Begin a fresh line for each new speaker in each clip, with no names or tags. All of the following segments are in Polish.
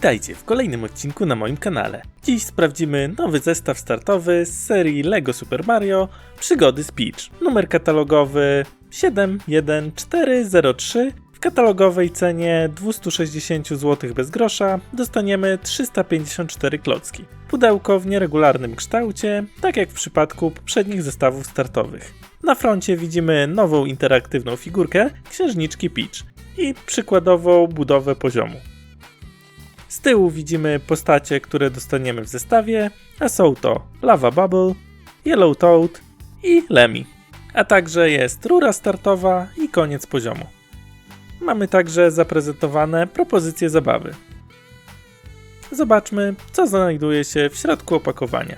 Witajcie w kolejnym odcinku na moim kanale. Dziś sprawdzimy nowy zestaw startowy z serii LEGO Super Mario Przygody z Peach. Numer katalogowy 71403. Katalogowej cenie 260 zł bez grosza dostaniemy 354 klocki. Pudełko w nieregularnym kształcie, tak jak w przypadku poprzednich zestawów startowych. Na froncie widzimy nową interaktywną figurkę księżniczki Peach i przykładową budowę poziomu. Z tyłu widzimy postacie, które dostaniemy w zestawie, a są to Lava Bubble, Yellow Toad i Lemmy. A także jest rura startowa i koniec poziomu. Mamy także zaprezentowane propozycje zabawy. Zobaczmy, co znajduje się w środku opakowania.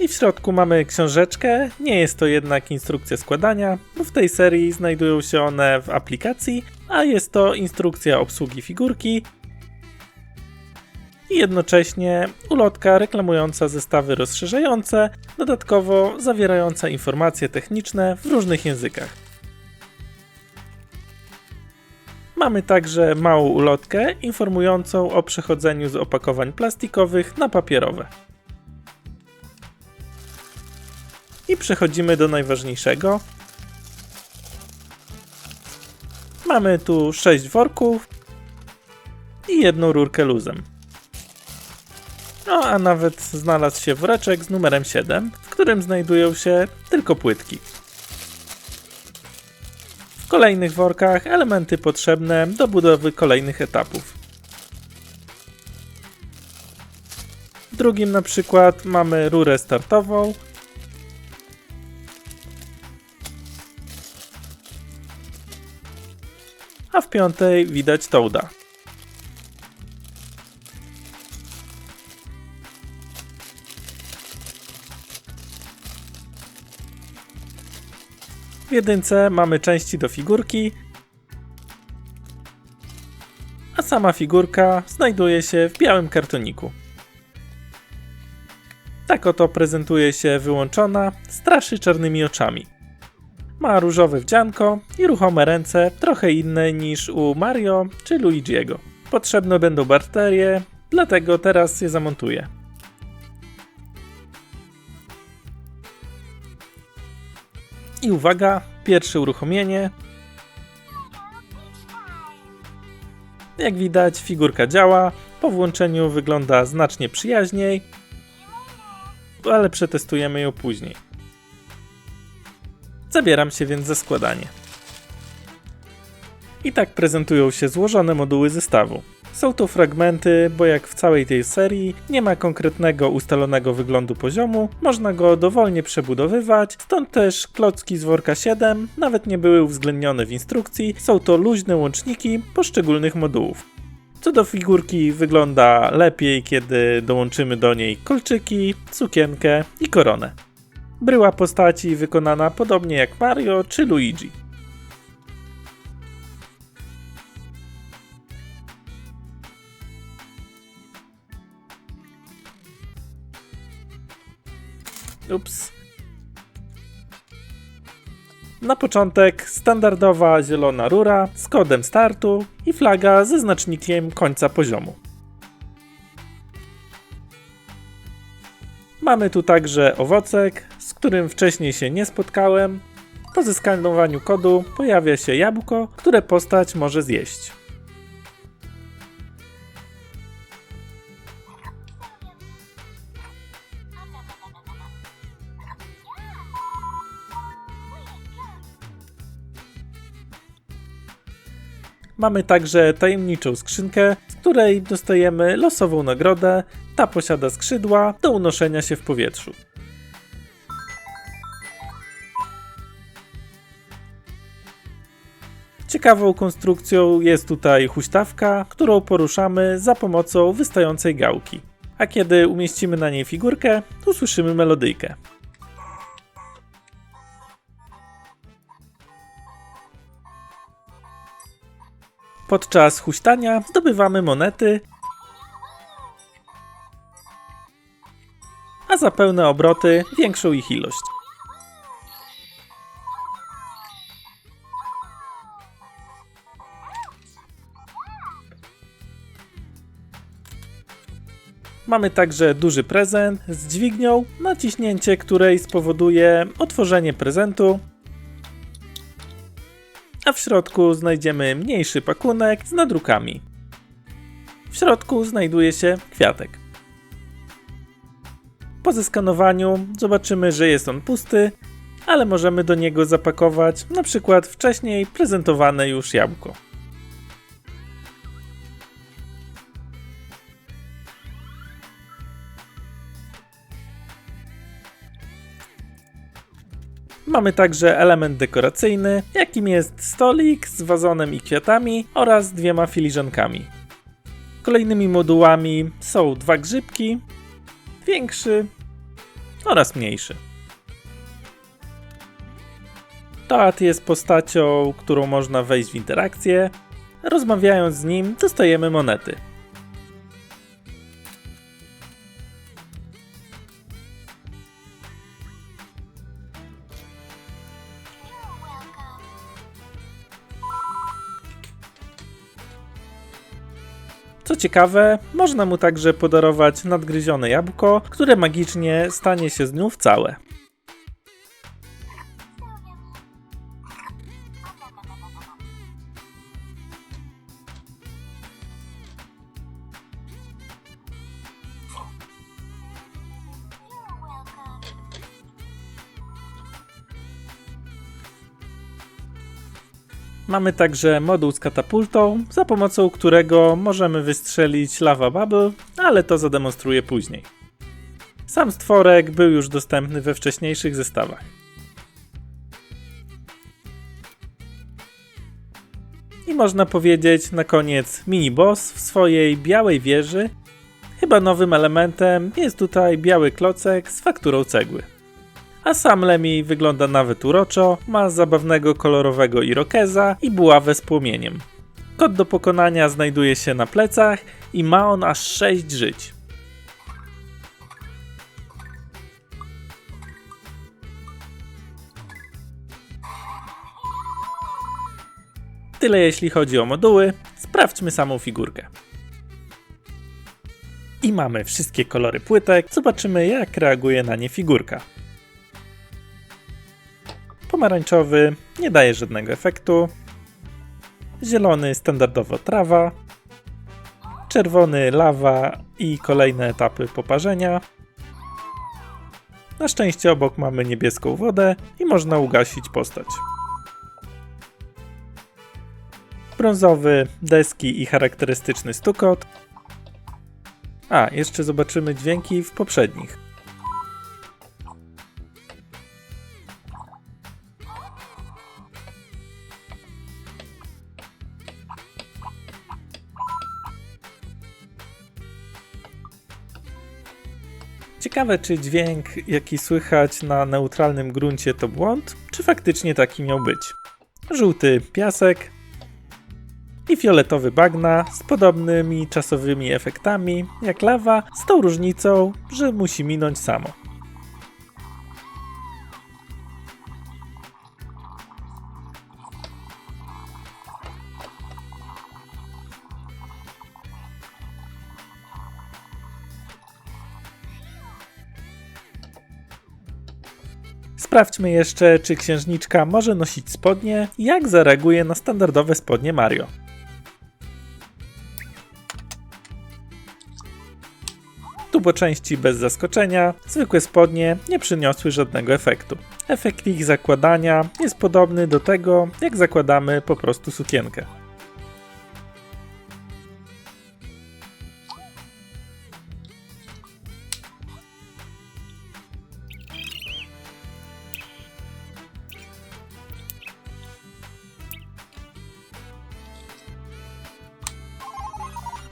I w środku mamy książeczkę, nie jest to jednak instrukcja składania, bo w tej serii znajdują się one w aplikacji, a jest to instrukcja obsługi figurki i jednocześnie ulotka reklamująca zestawy rozszerzające, dodatkowo zawierająca informacje techniczne w różnych językach. Mamy także małą ulotkę informującą o przechodzeniu z opakowań plastikowych na papierowe. I przechodzimy do najważniejszego. Mamy tu 6 worków i jedną rurkę luzem. No a nawet znalazł się woreczek z numerem 7, w którym znajdują się tylko płytki. W kolejnych workach elementy potrzebne do budowy kolejnych etapów. W drugim na przykład mamy rurę startową, a w piątej widać Toada. W jedynce mamy części do figurki, a sama figurka znajduje się w białym kartoniku. Tak oto prezentuje się wyłączona, straszy czarnymi oczami. Ma różowe wdzianko i ruchome ręce, trochę inne niż u Mario czy Luigiego. Potrzebne będą baterie, dlatego teraz je zamontuję. I uwaga, pierwsze uruchomienie. Jak widać, figurka działa. Po włączeniu wygląda znacznie przyjaźniej, ale przetestujemy ją później. Zabieram się więc za składanie. I tak prezentują się złożone moduły zestawu. Są to fragmenty, bo jak w całej tej serii nie ma konkretnego ustalonego wyglądu poziomu, można go dowolnie przebudowywać, stąd też klocki z worka 7 nawet nie były uwzględnione w instrukcji, są to luźne łączniki poszczególnych modułów. Co do figurki wygląda lepiej, kiedy dołączymy do niej kolczyki, sukienkę i koronę. Bryła postaci wykonana podobnie jak Mario czy Luigi. Ups. Na początek standardowa zielona rura z kodem startu i flaga ze znacznikiem końca poziomu. Mamy tu także owocek, z którym wcześniej się nie spotkałem. Po zeskanowaniu kodu pojawia się jabłko, które postać może zjeść. Mamy także tajemniczą skrzynkę, z której dostajemy losową nagrodę. Ta posiada skrzydła do unoszenia się w powietrzu. Ciekawą konstrukcją jest tutaj huśtawka, którą poruszamy za pomocą wystającej gałki. A kiedy umieścimy na niej figurkę, usłyszymy melodyjkę. Podczas huśtania zdobywamy monety a za pełne obroty większą ich ilość. Mamy także duży prezent z dźwignią, naciśnięcie której spowoduje otworzenie prezentu, a w środku znajdziemy mniejszy pakunek z nadrukami. W środku znajduje się kwiatek. Po zeskanowaniu zobaczymy, że jest on pusty, ale możemy do niego zapakować na przykład wcześniej prezentowane już jabłko. Mamy także element dekoracyjny, jakim jest stolik z wazonem i kwiatami oraz dwiema filiżankami. Kolejnymi modułami są dwa grzybki, większy oraz mniejszy. Toad jest postacią, którą można wejść w interakcję. Rozmawiając z nim, dostajemy monety. Ciekawe, można mu także podarować nadgryzione jabłko, które magicznie stanie się znów całe. Mamy także moduł z katapultą, za pomocą którego możemy wystrzelić lava bubble, ale to zademonstruję później. Sam stworek był już dostępny we wcześniejszych zestawach. I można powiedzieć na koniec mini boss w swojej białej wieży. Chyba nowym elementem jest tutaj biały klocek z fakturą cegły. A sam Lemmy wygląda nawet uroczo, ma zabawnego kolorowego irokeza i buławę z płomieniem. Kod do pokonania znajduje się na plecach i ma on aż 6 żyć. Tyle jeśli chodzi o moduły, sprawdźmy samą figurkę. I mamy wszystkie kolory płytek, zobaczymy jak reaguje na nie figurka. Pomarańczowy nie daje żadnego efektu. Zielony standardowo trawa. Czerwony lawa i kolejne etapy poparzenia. Na szczęście obok mamy niebieską wodę i można ugasić postać. Brązowy, deski i charakterystyczny stukot. A, jeszcze zobaczymy dźwięki w poprzednich. Ciekawe, czy dźwięk, jaki słychać na neutralnym gruncie, to błąd, czy faktycznie taki miał być. Żółty piasek i fioletowy bagna z podobnymi czasowymi efektami jak lawa, z tą różnicą, że musi minąć samo. Sprawdźmy jeszcze, czy księżniczka może nosić spodnie i jak zareaguje na standardowe spodnie Mario. Tu po części bez zaskoczenia, zwykłe spodnie nie przyniosły żadnego efektu. Efekt ich zakładania jest podobny do tego, jak zakładamy po prostu sukienkę.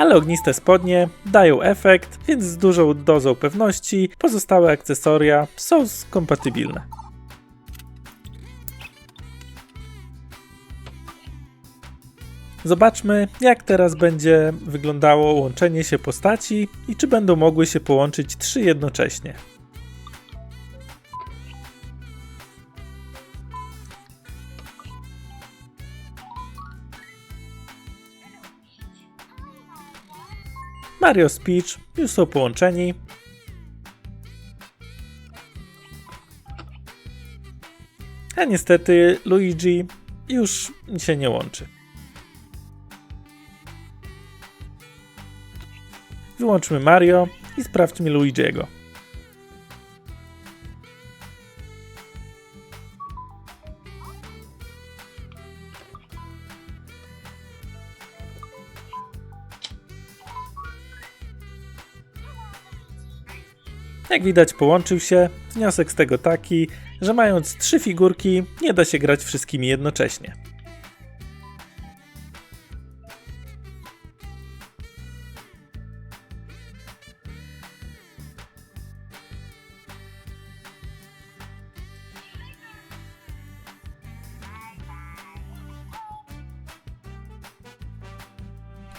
Ale ogniste spodnie dają efekt, więc z dużą dozą pewności pozostałe akcesoria są kompatybilne. Zobaczmy, jak teraz będzie wyglądało łączenie się postaci i czy będą mogły się połączyć trzy jednocześnie. Mario z Peach już są połączeni. A niestety Luigi już się nie łączy. Wyłączmy Mario i sprawdźmy Luigiego. Jak widać połączył się, wniosek z tego taki, że mając trzy figurki nie da się grać wszystkimi jednocześnie.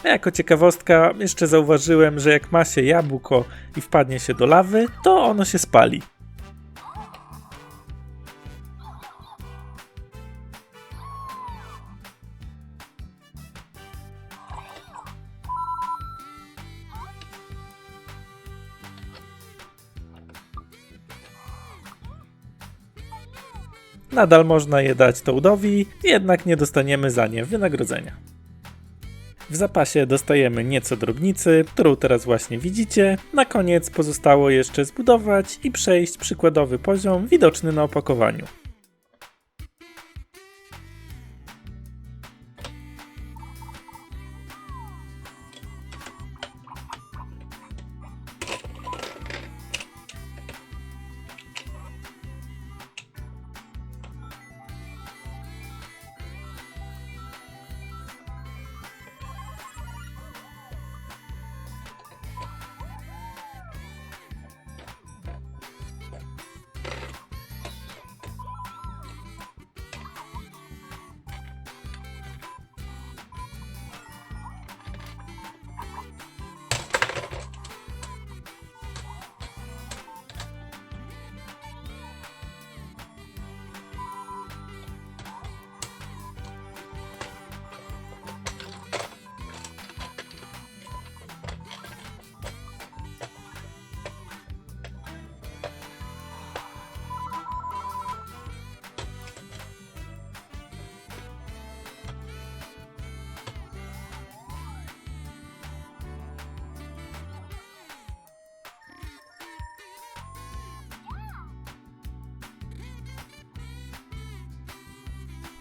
A jako ciekawostka jeszcze zauważyłem, że jak ma się jabłko i wpadnie się do lawy, to ono się spali. Nadal można je dać Toadowi, jednak nie dostaniemy za nie wynagrodzenia. W zapasie dostajemy nieco drobnicy, którą teraz właśnie widzicie. Na koniec pozostało jeszcze zbudować i przejść przykładowy poziom widoczny na opakowaniu.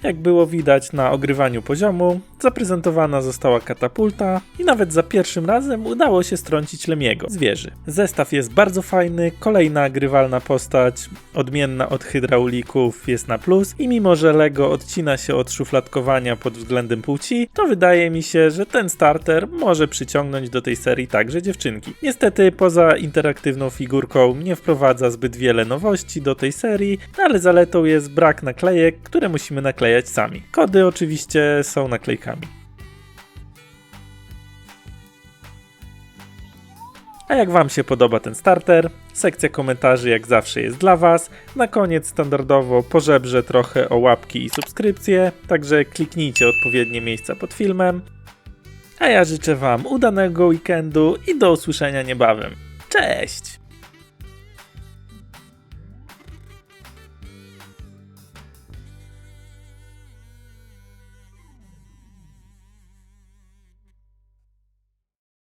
Jak było widać na ogrywaniu poziomu, zaprezentowana została katapulta i nawet za pierwszym razem udało się strącić Lemiego z wieży. Zestaw jest bardzo fajny, kolejna grywalna postać, odmienna od hydraulików jest na plus i mimo, że Lego odcina się od szufladkowania pod względem płci, to wydaje mi się, że ten starter może przyciągnąć do tej serii także dziewczynki. Niestety poza interaktywną figurką nie wprowadza zbyt wiele nowości do tej serii, ale zaletą jest brak naklejek, które musimy sami. Kody oczywiście są naklejkami. A jak Wam się podoba ten starter? Sekcja komentarzy jak zawsze jest dla Was. Na koniec standardowo pożebrze trochę o łapki i subskrypcje, także kliknijcie odpowiednie miejsca pod filmem. A ja życzę Wam udanego weekendu i do usłyszenia niebawem. Cześć!